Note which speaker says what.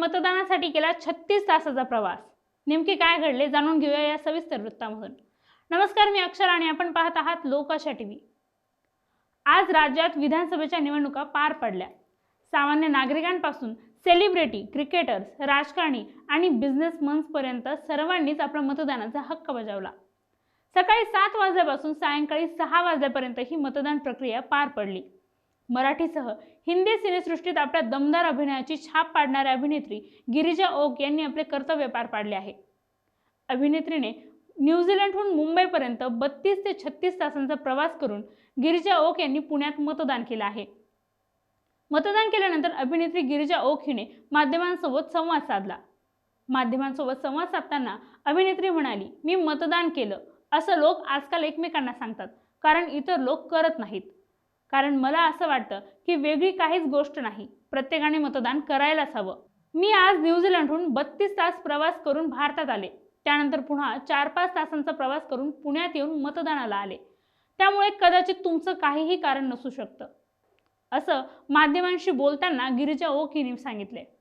Speaker 1: मतदानासाठी केला छत्तीस तासाचा प्रवास. नेमके काय घडले जाणून घेऊया या सविस्तर वृत्तामधून. नमस्कार मी अक्षर आणि आपण पाहत आहात लोकाशा टीव्ही. आज राज्यात विधानसभेच्या निवडणुका पार पडल्या. सामान्य नागरिकांपासून सेलिब्रिटी क्रिकेटर्स राजकारणी आणि बिझनेसमन्सपर्यंत सर्वांनीच आपला मतदानाचा हक्क बजावला. सकाळी सात वाजल्यापासून सायंकाळी सहा वाजल्यापर्यंत ही मतदान प्रक्रिया पार पडली. मराठीसह हिंदी सिनेसृष्टीत आपल्या दमदार अभिनयाची छाप पाडणाऱ्या अभिनेत्री गिरिजा ओक यांनी आपले कर्तव्य पार पाडले आहे. अभिनेत्रीने न्यूझीलंडहून मुंबईपर्यंत बत्तीस ते छत्तीस तासांचा प्रवास करून गिरिजा ओक यांनी पुण्यात मतदान केलं आहे. मतदान केल्यानंतर अभिनेत्री गिरिजा ओक हिने माध्यमांसोबत संवाद साधला. माध्यमांसोबत संवाद साधताना अभिनेत्री म्हणाली मी मतदान केलं. असं लोक आजकाल एकमेकांना सांगतात कारण इतर लोक करत नाहीत. कारण मला असं वाटतं की वेगळी काहीच गोष्ट नाही. प्रत्येकाने मतदान करायलाच हवं. मी आज न्यूझीलंडहून बत्तीस तास प्रवास करून भारतात आले. त्यानंतर पुन्हा चार पाच तासांचा प्रवास करून पुण्यात येऊन मतदानाला आले. त्यामुळे कदाचित तुमचं काहीही कारण नसू शकतं. असं माध्यमांशी बोलताना गिरिजा ओक हिने सांगितले